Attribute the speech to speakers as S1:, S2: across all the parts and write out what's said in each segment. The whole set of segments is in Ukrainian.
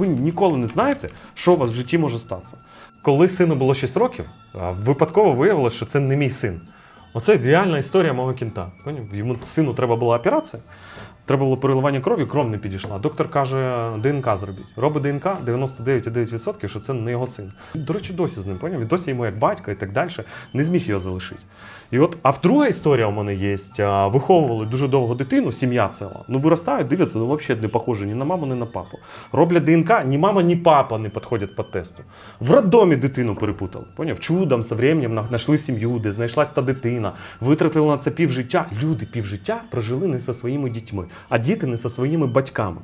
S1: ви ніколи не знаєте, що у вас в житті може статися. Коли сину було 6 років, випадково виявилося, що це не мій син. Оце реальна історія мого кінта. Йому сину треба була операція, треба було переливання крові, кров не підійшла. Доктор каже, ДНК зробіть. Робить ДНК 99,9%, що це не його син. До речі, досі з ним, поняв? Досі йому як батько і так далі, не зміг його залишити. І от, а в друга історія у мене є. Виховували дуже довго дитину, сім'я ціла. Ну виростають, дивляться, ну взагалі не похоже ні на маму, ні на папу. Роблять ДНК, ні мама, ні папа не підходять під тесту. В роддомі дитину перепутали. Поняв? Чудом, со временем на- знайшли сім'ю, де знайшлась та дитина, витратили на це півжиття. Люди півжиття прожили не зі своїми дітьми, а діти не зі своїми батьками.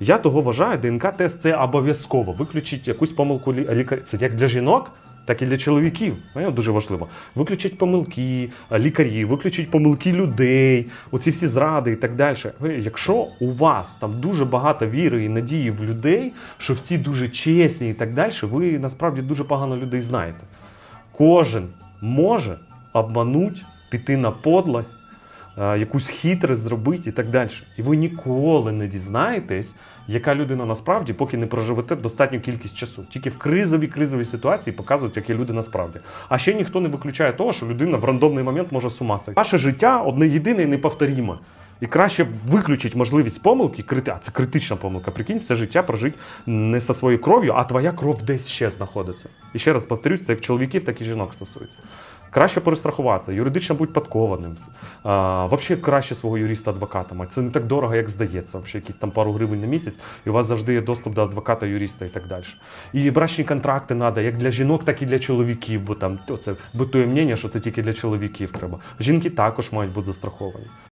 S1: Я того вважаю, ДНК-тест це обов'язково. Виключить якусь помилку лі- лікаря. Це як для жінок, так і для чоловіків. Дуже важливо. Виключить помилки е, лікарів, виключить помилки людей, оці всі зради і так далі. Якщо у вас там дуже багато віри і надії в людей, що всі дуже чесні і так далі, ви насправді дуже погано людей знаєте. Кожен може обмануть, піти на подлость, якусь хитрость зробити і так далі. І ви ніколи не дізнаєтесь, яка людина насправді, поки не проживете достатню кількість часу. Тільки в кризовій кризовій ситуації показують, які люди насправді. А ще ніхто не виключає того, що людина в рандомний момент може з ума сойти. Ваше життя одне єдине і неповторіме. І краще виключити можливість помилки, крити, а це критична помилка. Прикинь, все життя прожити не зі своєю кров'ю, а твоя кров десь ще знаходиться. І ще раз повторюсь, це як чоловіків, так і жінок стосується. Краще перестрахуватися, юридично будь падкованим. А, взагалі краще свого юриста-адвоката мати. Це не так дорого, як здається. Взагалі, якісь там пару гривень на місяць, і у вас завжди є доступ до адвоката, юриста і так далі. І брачні контракти треба як для жінок, так і для чоловіків, бо там це бутує мнення, що це тільки для чоловіків треба. Жінки також мають бути застраховані.